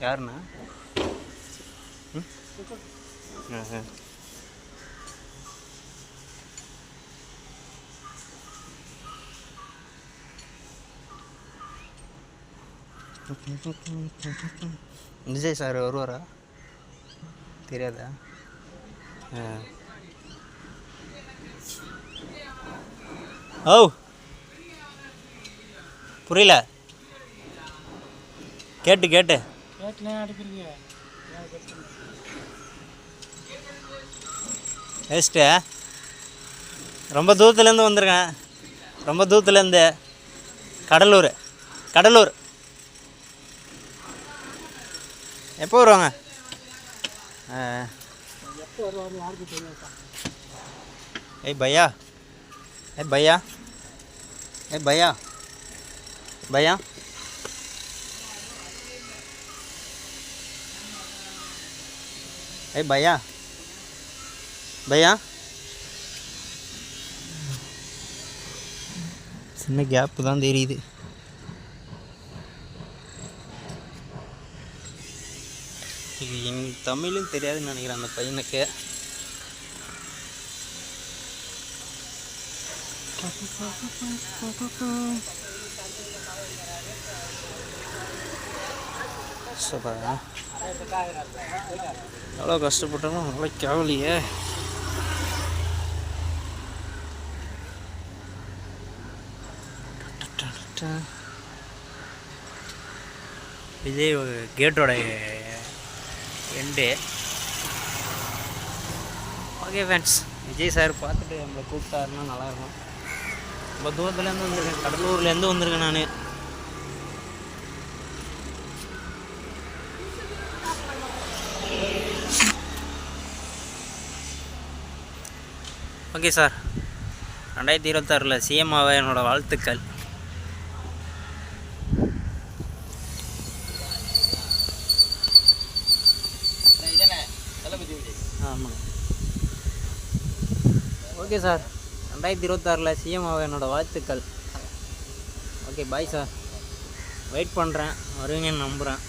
யாருண்ணா? Vijay sir வருவாரா? தெரியாதா? ஆ. ஓ! புரியல. கேட்டு கேட்டு. அடிக்கிறீங்க வேஸ்ட்டு ரொம்ப தூரத்துலேருந்து வந்திருக்கேன். ரொம்ப தூரத்துலேருந்து. கடலூர். கடலூர். எப்போ வருவாங்க? ஏய் பையா. ஏய் பையா. ஏய் பையா. பையா. ஏய் பையா பையா சின்ன கேப்பு தான் தெரியுது. இது எங் தமிழும் தெரியாதுன்னு நினைக்கிறேன் அந்த பையனுக்கு. சூப்பர். எவ்வளோ கஷ்டப்பட்டாலும் நல்லா கேவலியே. விஜய் கேட்டோட எண்டு ஓகே ஃபேன்ஸ் விஜய் சார் பார்த்துட்டு நம்மளை கூப்பிட்டாருன்னா நல்லாயிருக்கும் ரொம்ப தூரத்துலேருந்து வந்திருக்கேன். கடலூர்லேருந்து வந்திருக்கேன் நான். Okay sir. ரெண்டாயிரத்தி இருபத்தாறில் சிஎம் ஆக என்னோடய வாழ்த்துக்கள். ஆமாங்க. Okay sir. ரெண்டாயிரத்தி இருபத்தாறில் சிஎம் ஆக என்னோடய வாழ்த்துக்கள். Okay bye sir. வெயிட் பண்ணுறேன் வருவீங்கன்னு நம்புகிறேன்